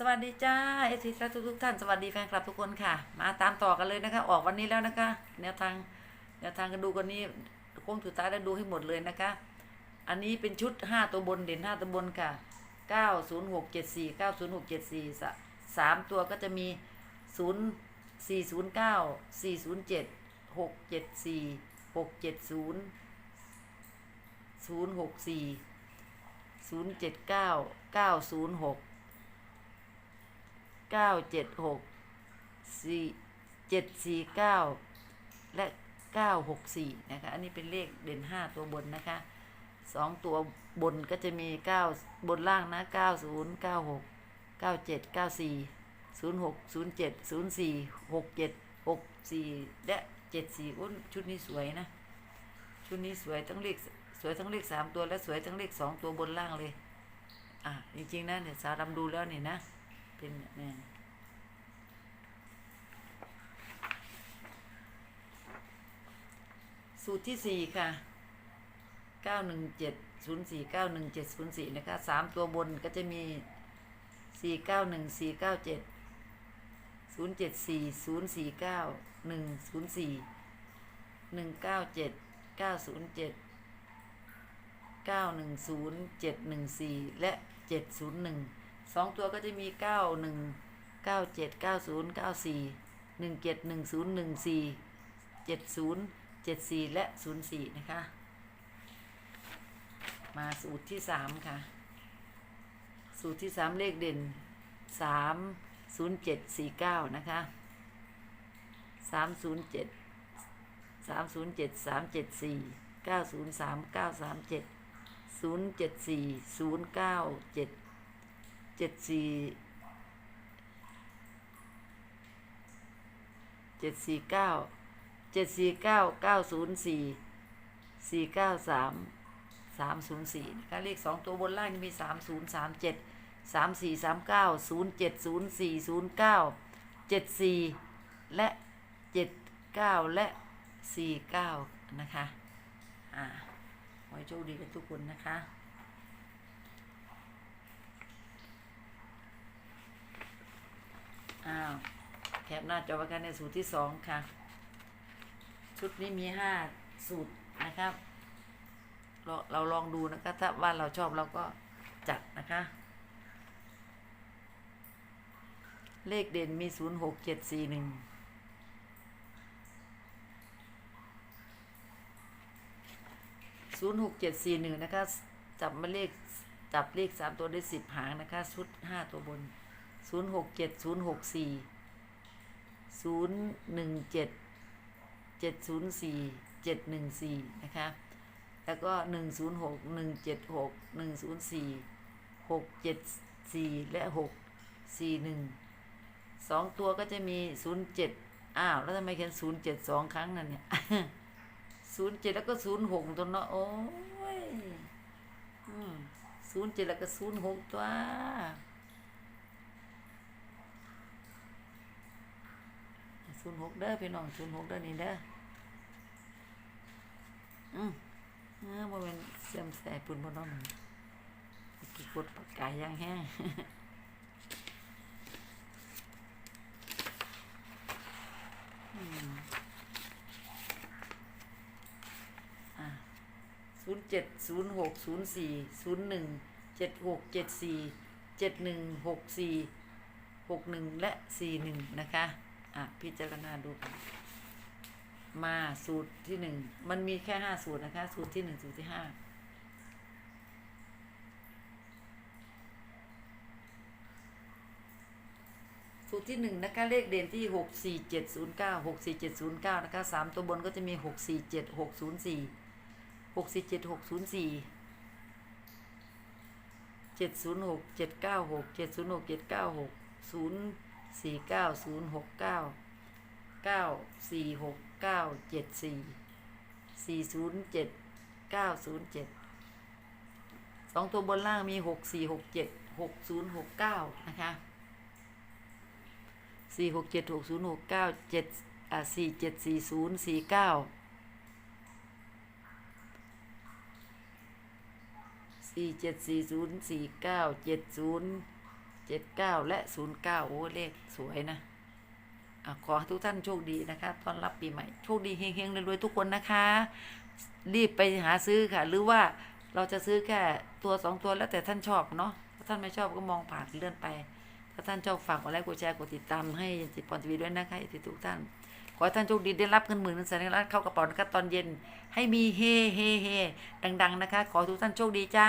สวัสดีจ้าเอซีทุกทุกท่านสวัสดีแฟนคลับทุกคนค่ะ มาตามต่อกันเลยนะคะ ออกวันนี้แล้วนะคะ แนวทางแนวทางกันดูกันนี้โค้งสุดท้ายแล้วดูให้หมดเลยนะคะ อันนี้เป็นชุด5ตัวบนเด่น5ตัวบนค่ะ90674 90674สะสามตัวก็จะมี0 409 407 674 670 064 079 906เก้าเก้าเจ็ดหกสี่เจ็ดสี่เก้าและเก้าหกสี่นะคะ อันนี้เป็นเลขเด่นห้าตัวบนนะคะสองตัวบนก็จะมีเก้าบนล่างนะเก้าศูนย์เก้าหกเก้าเจ็ดเก้าสี่ศูนย์หกศูนย์เจ็ดศูนย์สี่หกเจ็ดหกสี่และเจ็ดสี่อุ้นชุดนี้สวยนะ ชุดนี้สวยทั้งเลขสวยทั้งเลขสามตัวและสวยทั้งเลขสองตัวบนล่างเลย อะจริงๆนะเนี่ยสาวดำดูแล้วเนี่ยนะ เป็นเนี่สูตรที่สี่ค่ะเก้าหนึ่งเจ็ดศูนย์สี่เก้าหนึ่งเจ็ดศูนย์สี่นะคะสามตัวบนก็จะมีสี่เก้าหนึ่งสี่เก้าเจ็ดศูนย์เจ็ดสี่ศูนย์สี่เก้าหนึ่งศูนย์สี่หนึ่งเก้าเจ็ดเก้าศูนย์เจ็ดเก้าหนึ่งศูนย์เจ็ดหนึ่งสี่และเจ็ดศูนย์หนึ่ง สองตัวก็จะมีเก้าหนึ่งเก้าเจ็ดเก้าศูนย์เก้าสี่หนึ่งเจ็ดหนึ่งศูนย์หนึ่งสี่เจ็ดศูนย์เจ็ดสี่และศูนย์สี่นะคะ มาสูตรที่สามค่ะ สูตรที่สามเลขเด่นสามศูนย์เจ็ดสี่เก้านะคะสามศูนย์เจ็ดสามศูนย์เจ็ดสามเจ็ดสี่เก้าศูนย์สามเก้าสามเจ็ดศูนย์เจ็ดสี่ศูนย์เก้าเจ็ด เจ็ดสี่เจ็ดสี่เก้าเจ็ดสี่เก้าเก้าศูนย์สี่สี่เก้าสามสามศูนย์สี่นะคะเลขสองตัวบนล่างมีสามศูนย์สามเจ็ดสามสี่สามเก้าศูนย์เจ็ดศูนย์สี่ศูนย์เก้าเจ็ดสี่และเจ็ดเก้าและสี่เก้านะคะ อ่าขอให้โชคดีกันทุกคนนะคะ อ้าวแค ปหน้าจอไว้กันในสูตรที่สองค่ะ ชุดนี้มีห้าสูตรนะครับ เราเราลองดูนะคะถ้าว่าเราชอบเราก็จัดนะคะ เลขเด่นมีศูนย์หกเจ็ดสี่หนึ่งศูนย์หกเจ็ดสี่หนึ่งนะคะ จับมาเลขจับเลขสามตัวได้สิบหางนะคะ ชุดห้าตัวบนศูนย์หกเจ็ด ศูนย์หนึ่งเจ็ดเจ็ดศูนย์สี่เจ็ดหนึ่งสี่นะคะ แล้วก็หนึ่งศูนย์หกหนึ่งเจ็ดหกหนึ่งศูนย์สี่หกเจ็ดสี่และหกสี่หนึ่งสองตัวก็จะมีศูนย์เจ็ดอ้าว แล้วทำไมเขียนศูนย์เจ็ดสองครั้งนั่นเนี่ยศูนย์เจ็ดแล้วก็ศูนย์หกตัวเนาะโอ้ยศูนย์เจ็ดแล้วก็ศูนย์หกตัว นย์หกเด้อพี่น้องศูนย์หกเด้อนี่เด้ออืมเออบ่เป็นเสื่อมแสปุ่นบ่น้องกี่กดปากกายยังแห้งศูนย์เจ็ดศูนย์หกศูนย์สี่ศูนย์หนึ่งเจ็ดหกเจ็ดสี่เจ็ดหนึ่งหกสี่หกหนึ่งและสี่หนึ่งนะคะ อะพิจารณาดูกันมาสูตรที่หนึ่งมันมีแค่ห้าสูตรนะคะ สูตรที่หนึ่งสูตรที่ห้าสูตรที่หนึ่งนะคะเลขเด่นที่หกสี่เจ็ดศูนย์เก้าหกสี่เจ็ดศูนย์เก้านะคะสามตัวบนก็จะมีหกสี่เจ็ดหกศูนย์สี่หกสี่เจ็ดหกศูนย์สี่เจ็ดศูนย์หกเจ็ดเก้าหกเจ็ดศูนย์หกเจ็ดเก้าหกศูนย์ สี่เก้าศูนย์หกเก้าเก้าสี่หกเก้าเจ็ดสี่สี่ศูนย์เจ็ดเก้าศูนย์เจ็ดสองตัวบนล่างมีหกสี่หกเจ็ดหกศูนย์หกเก้านะคะสี่หกเจ็ดหกศูนย์หกเก้าเจ็ดอ่าสี่เจ็ดสี่ศูนย์สี่เก้าสี่เจ็ดสี่ศูนย์สี่เก้าเจ็ดศูนย์ เจ็ดเก้าและศูนย์เก้าโอ้เลขสวยนะอะขอทุกท่านโชคดีนะคะต้อนรับปีใหม่ โชคดีเฮงๆรวยๆทุกคนนะคะ รีบไปหาซื้อค่ะ หรือว่าเราจะซื้อแค่ตัวสองตัวแล้วแต่ท่านชอบเนาะถ้าท่านไม่ชอบก็มองผ่านเลื่อนไป ถ้าท่านชอบฝากกดไลค์กดแชร์กดติดตามให้จิตปอนทีวีด้วยนะคะทุกท่าน ขอท่านโชคดีได้รับเงินหมื่นเงินแสนเงินล้านเข้ากระเป๋านะคะตอนเย็น ให้มีเฮเฮเฮดัง ๆ นะคะ ขอทุกท่านโชคดีจ้า